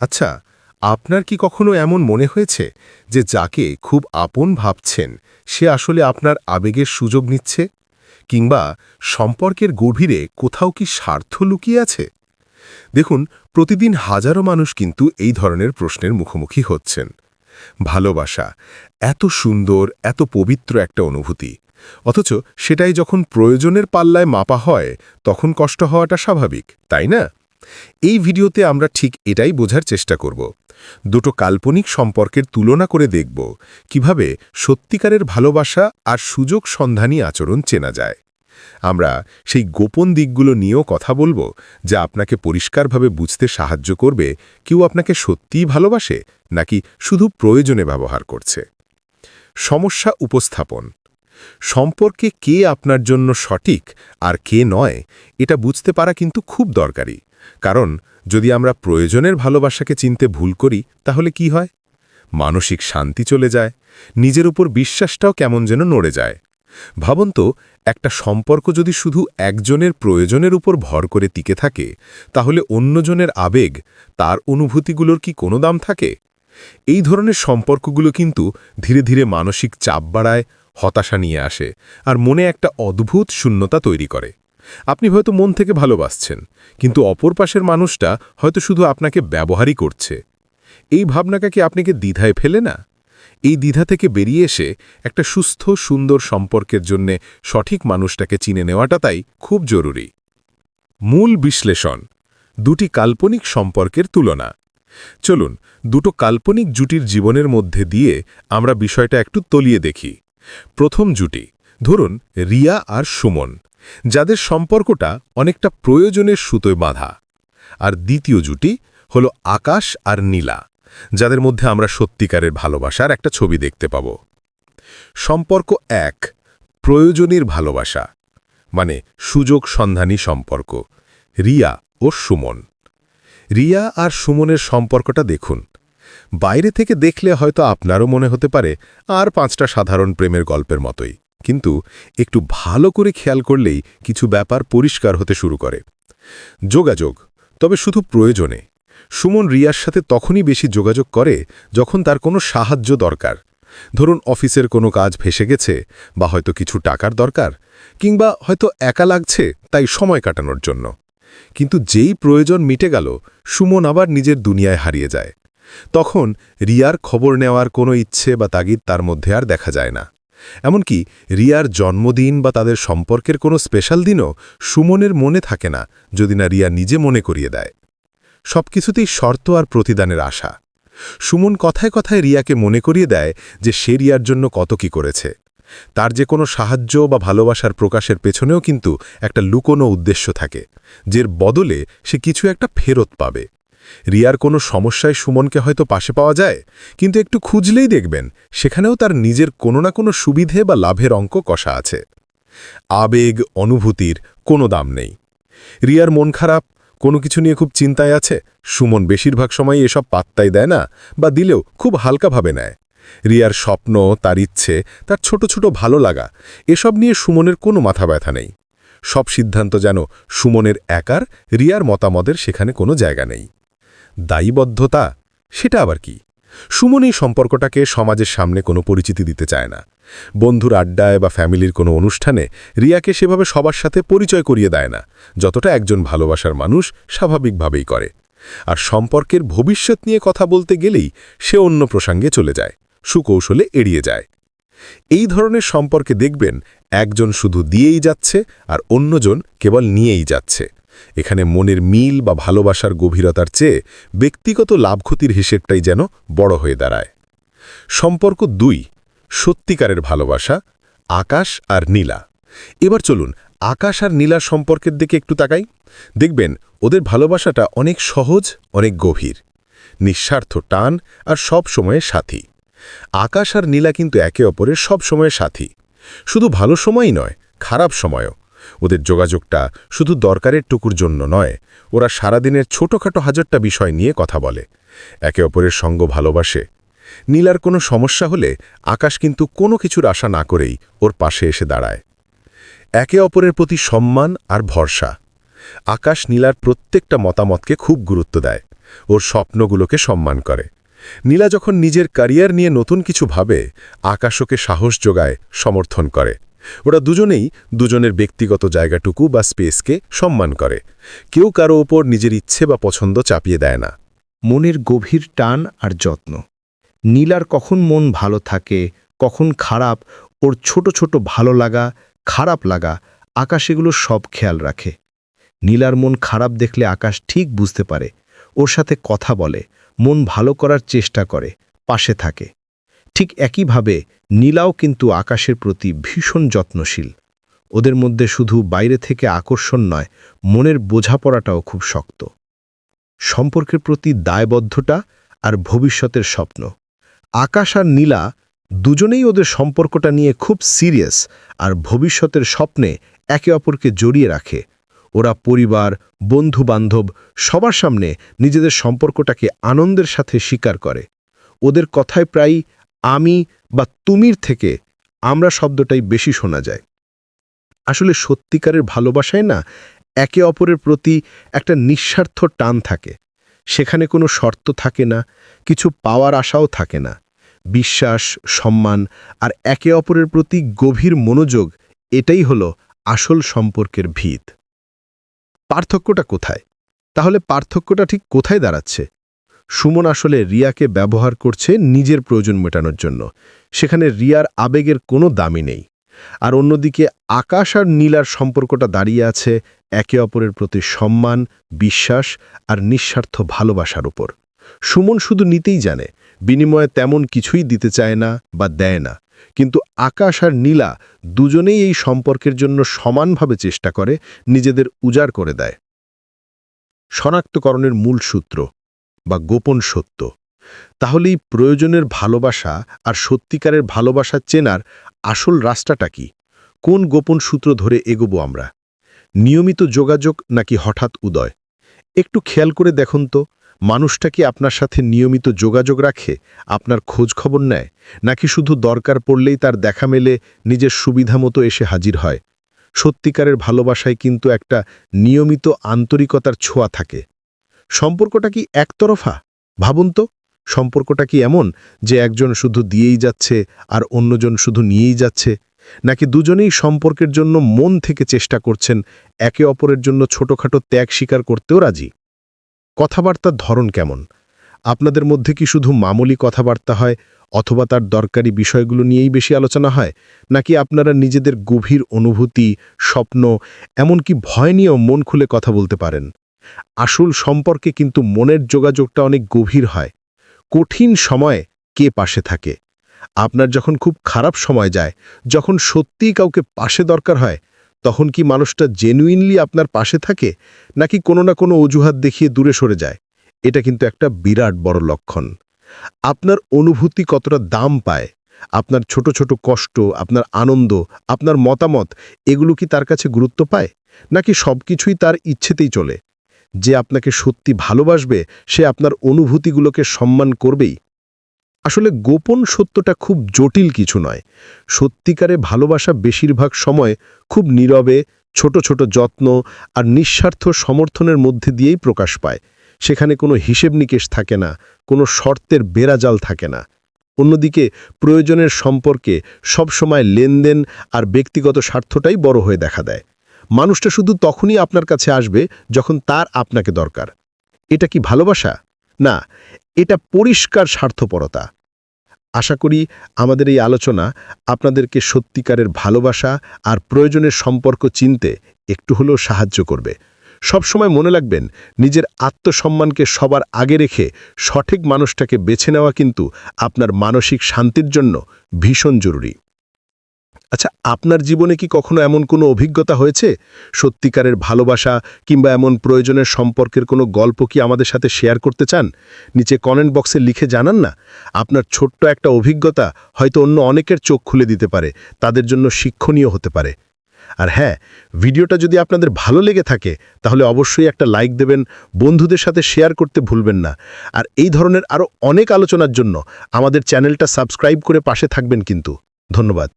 আচ্ছা আপনার কি কখনো এমন মনে হয়েছে যে যাকে খুব আপন ভাবছেন, সে আসলে আপনার আবেগের সুযোগ নিচ্ছে? কিংবা সম্পর্কের গভীরে কোথাও কি স্বার্থ লুকিয়ে আছে? দেখুন, প্রতিদিন হাজারো মানুষ কিন্তু এই ধরনের প্রশ্নের মুখোমুখি হচ্ছেন। ভালোবাসা, এত সুন্দর, এত পবিত্র একটা অনুভূতি। অথচ সেটাই যখন প্রয়োজনের পাল্লায় মাপা হয়, তখন কষ্ট হওয়াটা স্বাভাবিক, তাই না? এই ভিডিওতে আমরা ঠিক এটাই বোঝার চেষ্টা করব। দুটো কাল্পনিক সম্পর্কের তুলনা করে দেখব কীভাবে সত্যিকারের ভালোবাসা আর সুযোগ সন্ধানী আচরণ চেনা যায়। আমরা সেই গোপন দিকগুলো নিয়েও কথা বলব যা আপনাকে পরিষ্কারভাবে বুঝতে সাহায্য করবে কেউ আপনাকে সত্যিই ভালোবাসে নাকি শুধু প্রয়োজনে ব্যবহার করছে। সমস্যা উপস্থাপন। সম্পর্কে কে আপনার জন্য সঠিক আর কে নয়, এটা বুঝতে পারা কিন্তু খুব দরকারি। কারণ, যদি আমরা প্রয়োজনের ভালোবাসাকে চিনতে ভুল করি, তাহলে কি হয়? মানসিক শান্তি চলে যায়, নিজের উপর বিশ্বাসটাও কেমন যেন নড়ে যায়। ভাবুন তো, একটা সম্পর্ক যদি শুধু একজনের প্রয়োজনের উপর ভর করে টিকে থাকে, তাহলে অন্যজনের আবেগ, তার অনুভূতিগুলোর কি কোনো দাম থাকে? এই ধরনের সম্পর্কগুলো কিন্তু ধীরে ধীরে মানসিক চাপ বাড়ায় হতাশা নিয়ে আসে আর মনে একটা অদ্ভুত শূন্যতা তৈরি করে। আপনি হয়তো মন থেকে ভালোবাসছেন, কিন্তু অপর পাশের মানুষটা হয়তো শুধু আপনাকে ব্যবহারই করছে। এই ভাবনাকে কি আপনাকে দ্বিধায় ফেলে না? এই দ্বিধা থেকে বেরিয়ে এসে একটা সুস্থ, সুন্দর সম্পর্কের জন্যে সঠিক মানুষটাকে চিনে নেওয়াটা তাই খুব জরুরি। মূল বিশ্লেষণ, দুটি কাল্পনিক সম্পর্কের তুলনা। চলুন, দুটো কাল্পনিক জুটির জীবনের মধ্যে দিয়ে আমরা বিষয়টা একটু তলিয়ে দেখি। প্রথম জুটি, ধরুন, রিয়া আর সুমন, যাদের সম্পর্কটা অনেকটা প্রয়োজনের সুতোয় বাঁধা। আর দ্বিতীয় জুটি হল আকাশ আর নীলা, যাদের মধ্যে আমরা সত্যিকারের ভালোবাসার একটা ছবি দেখতে পাব। সম্পর্ক এক, প্রয়োজনীর ভালোবাসা মানে সুযোগ সন্ধানী সম্পর্ক, রিয়া ও সুমন। রিয়া আর সুমনের সম্পর্কটা দেখুন বাইরে থেকে দেখলে হয়তো আপনারও মনে হতে পারে, আর পাঁচটা সাধারণ প্রেমের গল্পের মতোই। কিন্তু একটু ভালো করে খেয়াল করলেই কিছু ব্যাপার পরিষ্কার হতে শুরু করে। যোগাযোগ, তবে শুধু প্রয়োজনে। সুমন রিয়ার সাথে তখনই বেশি যোগাযোগ করে যখন তার কোনো সাহায্য দরকার। ধরুন অফিসের কোনো কাজ ভেসে গেছে বা হয়তো কিছু টাকার দরকার, কিংবা হয়তো একা লাগছে তাই সময় কাটানোর জন্য। কিন্তু যেই প্রয়োজন মিটে গেল, সুমন আবার নিজের দুনিয়ায় হারিয়ে যায়। তখন রিয়ার খবর নেওয়ার কোনো ইচ্ছে বা তাগিদ তার মধ্যে আর দেখা যায় না। এমনকি রিয়ার জন্মদিন বা তাদের সম্পর্কের কোনো স্পেশাল দিনও সুমনের মনে থাকে না, যদি না রিয়া নিজে মনে করিয়ে দেয়। সব কিছুতেই শর্ত আর প্রতিদানের আশা। সুমন কথায় কথায় রিয়াকে মনে করিয়ে দেয় যে সে রিয়ার জন্য কত কি করেছে। তার যে কোনো সাহায্য বা ভালোবাসার প্রকাশের পেছনেও কিন্তু একটা লুকোনো উদ্দেশ্য থাকে, যের বদলে সে কিছু একটা ফেরত পাবে। রিয়ার কোনো সমস্যায় সুমনকে হয়তো পাশে পাওয়া যায়, কিন্তু একটু খুঁজলেই দেখবেন সেখানেও তার নিজের কোনো না কোনো সুবিধে বা লাভের অঙ্ক কষা আছে। আবেগ, অনুভূতির কোনো দাম নেই। রিয়ার মন খারাপ, কোনো কিছু নিয়ে খুব চিন্তায় আছে, সুমন বেশিরভাগ সময় এসব পাত্তাই দেয় না বা দিলেও খুব হালকাভাবে নেয়। রিয়ার স্বপ্ন, তার ইচ্ছে, তার ছোট ছোট ভালো লাগা, এসব নিয়ে সুমনের কোনো মাথা ব্যথা নেই। সব সিদ্ধান্ত যেন সুমনের একার, রিয়ার মতামতের সেখানে কোনো জায়গা নেই। দায়ীবদ্ধতা? সেটা আবার কি? সুমন এই সম্পর্কটাকে সমাজের সামনে কোনো পরিচিতি দিতে চায় না। বন্ধুর আড্ডায় বা ফ্যামিলির কোনো অনুষ্ঠানে রিয়াকে সেভাবে সবার সাথে পরিচয় করিয়ে দেয় না, যতটা একজন ভালোবাসার মানুষ স্বাভাবিকভাবেই করে। আর সম্পর্কের ভবিষ্যৎ নিয়ে কথা বলতে গেলেই সে অন্য প্রসঙ্গে চলে যায়, সুকৌশলে এড়িয়ে যায়। এই ধরনের সম্পর্কে দেখবেন একজন শুধু দিয়েই যাচ্ছে আর অন্যজন কেবল নিয়েই যাচ্ছে। এখানে মনের মিল বা ভালোবাসার গভীরতার চেয়ে ব্যক্তিগত লাভক্ষতির হিসেবটাই যেন বড় হয়ে দাঁড়ায়। সম্পর্ক দুই, সত্যিকারের ভালোবাসা, আকাশ আর নীলা। এবার চলুন আকাশ আর নীলা সম্পর্কের দিকে একটু তাকাই। দেখবেন ওদের ভালোবাসাটা অনেক সহজ, অনেক গভীর। নিঃস্বার্থ টান আর সব সময়ে সাথী। আকাশ আর নীলা কিন্তু একে অপরের সব সময়ে সাথী। শুধু ভালো সময়ই নয়, খারাপ সময়ও। ওদের যোগাযোগটা শুধু দরকারের টুকুর জন্য নয়, ওরা সারাদিনের ছোটোখাটো হাজারটা বিষয় নিয়ে কথা বলে। একে অপরের সঙ্গ ভালোবাসে। নীলার কোনো সমস্যা হলে আকাশ কিন্তু কোনো কিছুর আশা না করেই ওর পাশে এসে দাঁড়ায়। একে অপরের প্রতি সম্মান আর ভরসা। আকাশ নীলার প্রত্যেকটা মতামতকে খুব গুরুত্ব দেয়। ওর স্বপ্নগুলোকে সম্মান করে। নীলা যখন নিজের ক্যারিয়ার নিয়ে নতুন কিছু ভাবে আকাশকে সাহস যোগায়, সমর্থন করে। ওরা দুজনেই দুজনের ব্যক্তিগত জায়গাটুকু বা স্পেসকে সম্মান করে। কেউ কারও ওপর নিজের ইচ্ছে বা পছন্দ চাপিয়ে দেয় না। মনের গভীর টান আর যত্ন। নীলার কখন মন ভালো থাকে, কখন খারাপ, ওর ছোট ছোট ভালো লাগা, খারাপ লাগা, আকাশ এগুলো সব খেয়াল রাখে। নীলার মন খারাপ দেখলে আকাশ ঠিক বুঝতে পারে। ওর সাথে কথা বলে, মন ভালো করার চেষ্টা করে, পাশে থাকে। ঠিক একইভাবে নীলাও কিন্তু আকাশের প্রতি ভীষণ যত্নশীল। ওদের মধ্যে শুধু বাইরে থেকে আকর্ষণ নয়, মনের বোঝাপড়াটাও খুব শক্ত। সম্পর্কের প্রতি দায়বদ্ধতা আর ভবিষ্যতের স্বপ্ন। আকাশ আর নীলা দুজনেই ওদের সম্পর্কটা নিয়ে খুব সিরিয়াস আর ভবিষ্যতের স্বপ্নে একে অপরকে জড়িয়ে রাখে। ওরা পরিবার, বন্ধু-বান্ধব, সবার সামনে নিজেদের সম্পর্কটাকে আনন্দের সাথে স্বীকার করে। ওদের কথায় প্রায় আমি বা তুমির থেকে আমরা শব্দটাই বেশি শোনা যায়। আসলে সত্যিকারের ভালোবাসায় না একে অপরের প্রতি একটা নিঃস্বার্থ টান থাকে। সেখানে কোনো শর্ত থাকে না, কিছু পাওয়ার আশাও থাকে না। বিশ্বাস, সম্মান আর একে অপরের প্রতি গভীর মনোযোগ, এটাই হলো আসল সম্পর্কের ভিত। পার্থক্যটা কোথায়? তাহলে পার্থক্যটা ঠিক কোথায় দাঁড়াচ্ছে? সুমন আসলে রিয়াকে ব্যবহার করছে নিজের প্রয়োজন মেটানোর জন্য। সেখানে রিয়ার আবেগের কোনো দামি নেই। আর অন্যদিকে আকাশ আর নীলার সম্পর্কটা দাঁড়িয়ে আছে একে অপরের প্রতি সম্মান, বিশ্বাস আর নিঃস্বার্থ ভালোবাসার উপর। সুমন শুধু নিতেই জানে, বিনিময়ে তেমন কিছুই দিতে চায় না বা দেয় না। কিন্তু আকাশ আর নীলা দুজনেই এই সম্পর্কের জন্য সমানভাবে চেষ্টা করে, নিজেদের উজাড় করে দেয়। শনাক্তকরণের মূল সূত্র বা গোপন সত্য। তাহলেই প্রয়োজনের ভালোবাসা আর সত্যিকারের ভালোবাসা চেনার আসল রাস্তাটা কি? কোন গোপন সূত্র ধরে এগোব আমরা? নিয়মিত যোগাযোগ নাকি হঠাৎ উদয়? একটু খেয়াল করে দেখুন তো, মানুষটা কি আপনার সাথে নিয়মিত যোগাযোগ রাখে, আপনার খোঁজ খবর নেয়, নাকি শুধু দরকার পড়লেই তার দেখা মেলে, নিজের সুবিধা মতো এসে হাজির হয়? সত্যিকারের ভালোবাসায় কিন্তু একটা নিয়মিত আন্তরিকতার ছোঁয়া থাকে। সম্পর্কটা কি একতরফা? ভাবুন তো, সম্পর্কটা কি এমন যে একজন শুধু দিয়েই যাচ্ছে আর অন্যজন শুধু নিয়েই যাচ্ছে? নাকি দুজনেই সম্পর্কের জন্য মন থেকে চেষ্টা করছেন একে অপরের জন্য ছোটখাটো ত্যাগ স্বীকার করতেও রাজি? কথাবার্তার ধরন কেমন? আপনাদের মধ্যে কি শুধু মামুলি কথাবার্তা হয় অথবা তার দরকারি বিষয়গুলো নিয়েই বেশি আলোচনা হয়? নাকি আপনারা নিজেদের গভীর অনুভূতি, স্বপ্ন, এমনকি ভয় নিয়েও মন খুলে কথা বলতে পারেন? আসল সম্পর্কে কিন্তু মনের যোগাযোগটা অনেক গভীর হয়। কঠিন সময়ে কে পাশে থাকে? আপনার যখন খুব খারাপ সময় যায়, যখন সত্যিই কাউকে পাশে দরকার হয়, তখন কি মানুষটা জেনুইনলি আপনার পাশে থাকে, নাকি কোনো না কোনো অজুহাত দেখিয়ে দূরে সরে যায়? এটা কিন্তু একটা বিরাট বড় লক্ষণ। আপনার অনুভূতি কতটা দাম পায়? আপনার ছোট ছোট কষ্ট, আপনার আনন্দ, আপনার মতামত, এগুলো কি তার কাছে গুরুত্ব পায়? নাকি সব কিছুই তার ইচ্ছেতেই চলে? যে আপনাকে সত্যি ভালোবাসবে, সে আপনার অনুভূতিগুলোকে সম্মান করবেই। আসলে গোপন সত্যটা খুব জটিল কিছু নয়। সত্যিকারে ভালোবাসা বেশিরভাগ সময় খুব নীরবে, ছোট ছোট যত্ন আর নিঃস্বার্থ সমর্থনের মধ্যে দিয়েই প্রকাশ পায়। সেখানে কোনো হিসেব নিকেশ থাকে না, কোনো শর্তের বেড়াজাল থাকে না। অন্যদিকে প্রয়োজনের সম্পর্কে সবসময় লেনদেন আর ব্যক্তিগত স্বার্থটাই বড় হয়ে দেখা দেয়। মানুষটা শুধু তখনই আপনার কাছে আসবে যখন তার আপনাকে দরকার। এটা কি ভালোবাসা? না, এটা পরিষ্কার স্বার্থপরতা। আশা করি আমাদের এই আলোচনা আপনাদেরকে সত্যিকারের ভালোবাসা আর প্রয়োজনের সম্পর্ক চিনতে একটু হলেও সাহায্য করবে। সবসময় মনে রাখবেন, নিজের আত্মসম্মানকে সবার আগে রেখে সঠিক মানুষটাকে বেছে নেওয়া কিন্তু আপনার মানসিক শান্তির জন্য ভীষণ জরুরি। আচ্ছা আপনার জীবনে কি কখনো এমন কোনো অভিজ্ঞতা হয়েছে? সত্যিকারের ভালোবাসা কিংবা এমন প্রয়োজনের সম্পর্কের কোনো গল্প কি আমাদের সাথে শেয়ার করতে চান? নিচে কমেন্ট বক্সে লিখে জানান না? আপনার ছোট্ট একটা অভিজ্ঞতা হয়তো অন্য অনেকের চোখ খুলে দিতে পারে, তাদের জন্য শিক্ষণীয় হতে পারে। আর হ্যাঁ ভিডিওটা যদি আপনাদের ভালো লেগে থাকে, তাহলে অবশ্যই একটা লাইক দেবেন, বন্ধুদের সাথে শেয়ার করতে ভুলবেন না। আর এই ধরনের আরও অনেক আলোচনার জন্য আমাদের চ্যানেলটা সাবস্ক্রাইব করে পাশে থাকবেন কিন্তু। ধন্যবাদ।